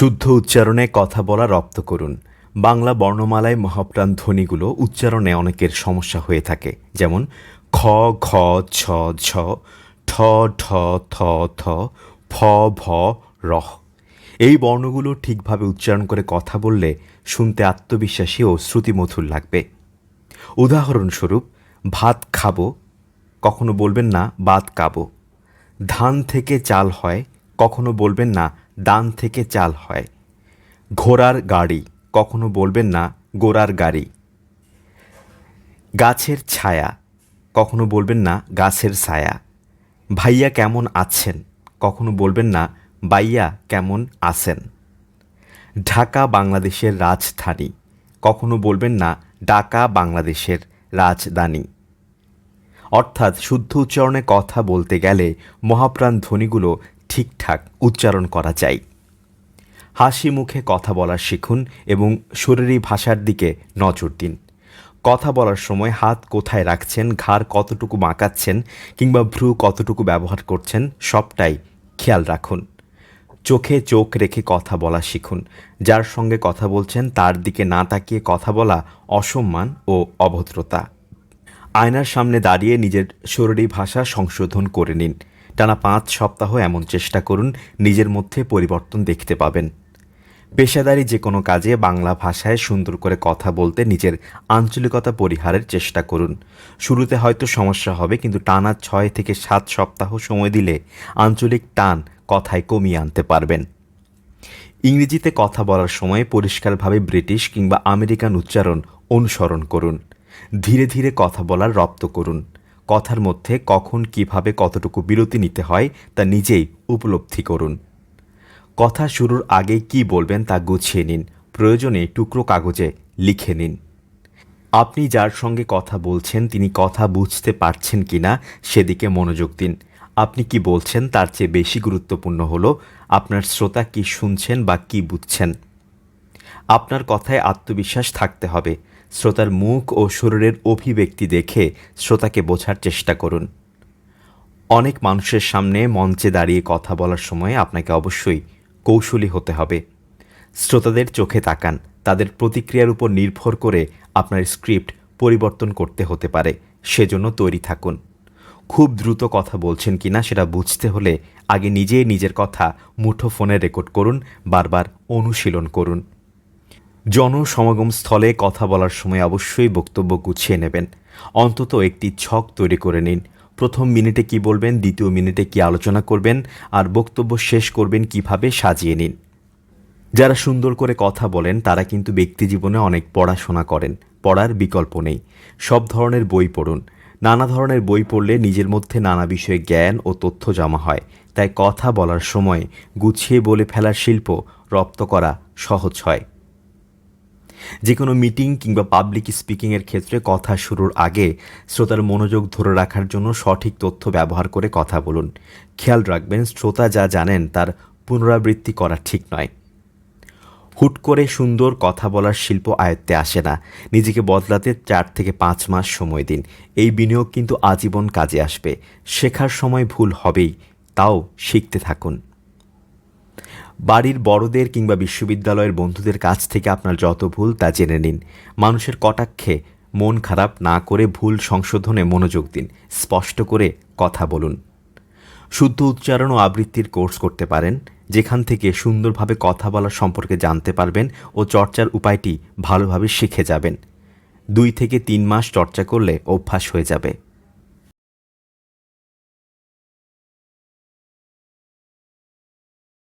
শুদ্ধ উচ্চারণে কথা বলা রপ্ত করুন। বাংলা বর্ণমালায় মহাপ্রাণ ধ্বনিগুলো উচ্চারণে অনেকের সমস্যা হয়ে থাকে। যেমন, খ, ঘ, ছ, ঝ, ঠ ঠ, থ থ, ফ, ভ, রহ। এই বর্ণগুলো ঠিকভাবে উচ্চারণ করে কথা বললে শুনতে আত্মবিশ্বাসী ও শ্রুতিমধুর লাগবে। উদাহরণস্বরূপ, ভাত খাব, কখনো বলবেন না বাত কাবো ধান থেকে চাল হয়, কখনো বলবেন না দান থেকে চাল হয়। ঘোড়ার গাড়ি, কখনো বলবেন না গোড়ার গাড়ি। গাছের ছায়া, কখনো বলবেন না গাছের ছায়া। ভাইয়া কেমন আছেন? কখনো বলবেন না বাইয়া কেমন আছেন। ঢাকা বাংলাদেশের রাজধানী, কখনো বলবেন না ঢাকা বাংলাদেশের রাজধানী। অর্থাৎ শুদ্ধ উচ্চারণে কথা বলতে গেলে মহাপ্রাণ ধ্বনিগুলো ঠিকঠাক উচ্চারণ করা যায় হাসি মুখে কথা বলা শিখুন এবং শরীরী ভাষার দিকে নজর দিন। কথা বলার সময় হাত কোথায় রাখছেন, ঘাড় কতটুকু মাকাচ্ছেন কিংবা ভ্রু কতটুকু ব্যবহার করছেন সবটাই খেয়াল রাখুন। চোখে চোখ রেখে কথা বলা শিখুন। যার সঙ্গে কথা বলছেন তার দিকে না তাকিয়ে কথা বলা অসম্মান ও অভদ্রতা। আয়নার সামনে দাঁড়িয়ে নিজের শরীরী ভাষা সংশোধন করে নিন। টানা পাঁচ সপ্তাহ এমন চেষ্টা করুন, নিজের মধ্যে পরিবর্তন দেখতে পাবেন। পেশাদারি যে কোনো কাজে বাংলা ভাষায় সুন্দর করে কথা বলতে নিজের আঞ্চলিকতা পরিহারের চেষ্টা করুন। শুরুতে হয়তো সমস্যা হবে, কিন্তু টানা ছয় থেকে সাত সপ্তাহ সময় দিলে আঞ্চলিক টান কথায় কমিয়ে আনতে পারবেন। ইংরেজিতে কথা বলার সময় পরিষ্কারভাবে ব্রিটিশ কিংবা আমেরিকান উচ্চারণ অনুসরণ করুন। ধীরে ধীরে কথা বলার রপ্ত করুন। কথার মধ্যে কখন কীভাবে কতটুকু বিরতি নিতে হয় তা নিজেই উপলব্ধি করুন। কথা শুরুর আগে কি বলবেন তা গুছিয়ে নিন। প্রয়োজনে টুকরো কাগজে লিখে নিন। আপনি যার সঙ্গে কথা বলছেন, তিনি কথা বুঝতে পারছেন কি না সেদিকে মনোযোগ দিন। আপনি কি বলছেন তার চেয়ে বেশি গুরুত্বপূর্ণ হলো, আপনার শ্রোতা কি শুনছেন বা কি বুঝছেন? আপনার কথায় আত্মবিশ্বাস থাকতে হবে। শ্রোতার মুখ ও শরীরের অভিব্যক্তি দেখে শ্রোতাকে বোঝার চেষ্টা করুন। অনেক মানুষের সামনে মঞ্চে দাঁড়িয়ে কথা বলার সময় আপনাকে অবশ্যই কৌশলী হতে হবে। শ্রোতাদের চোখে তাকান, তাদের প্রতিক্রিয়ার উপর নির্ভর করে আপনার স্ক্রিপ্ট পরিবর্তন করতে হতে পারে, সেজন্য তৈরি থাকুন। খুব দ্রুত কথা বলছেন কিনা সেটা বুঝতে হলে আগে নিজেই নিজের কথা মুঠো ফোনে রেকর্ড করুন, বারবার অনুশীলন করুন। জনসমাগম স্থলে কথা বলার সময় অবশ্যই বক্তব্য গুছিয়ে নেবেন। অন্তত একটি ছক তৈরি করে নিন। প্রথম মিনিটে কি বলবেন, দ্বিতীয় মিনিটে কি আলোচনা করবেন, আর বক্তব্য শেষ করবেন কীভাবে সাজিয়ে নিন। যারা সুন্দর করে কথা বলেন, তারা কিন্তু ব্যক্তি জীবনে অনেক পড়াশোনা করেন। পড়ার বিকল্প নেই। সব ধরনের বই পড়ুন। নানা ধরনের বই পড়লে নিজের মধ্যে নানা বিষয়ে জ্ঞান ও তথ্য জমা হয়। তাই কথা বলার সময় গুছিয়ে বলে ফেলার শিল্প রপ্ত করা সহজ হয়। যে কোনো মিটিং কিংবা পাবলিক স্পিকিংয়ের ক্ষেত্রে কথা শুরুর আগে শ্রোতার মনোযোগ ধরে রাখার জন্য সঠিক তথ্য ব্যবহার করে কথা বলুন। খেয়াল রাখবেন, শ্রোতা যা জানেন তার পুনরাবৃত্তি করা ঠিক নয়। হুট করে সুন্দর কথা বলার শিল্প আয়ত্তে আসে না। নিজেকে বদলাতে চার থেকে পাঁচ মাস সময় দিন। এই বিনিয়োগ কিন্তু আজীবন কাজে আসবে। শেখার সময় ভুল হবেই। তাও শিখতে থাকুন। বাড়ির বড়দের কিংবা বিশ্ববিদ্যালয়ের বন্ধুদের কাছ থেকে আপনার যত ভুল তা জেনে নিন। মানুষের কটাক্ষে মন খারাপ না করে ভুল সংশোধনে মনোযোগ দিন। স্পষ্ট করে কথা বলুন। শুদ্ধ উচ্চারণ ও আবৃত্তির কোর্স করতে পারেন, যেখান থেকে সুন্দরভাবে কথা বলা সম্পর্কে জানতে পারবেন ও চর্চার উপায়টি ভালোভাবে শিখে যাবেন। দুই থেকে তিন মাস চর্চা করলে অভ্যাস হয়ে যাবে।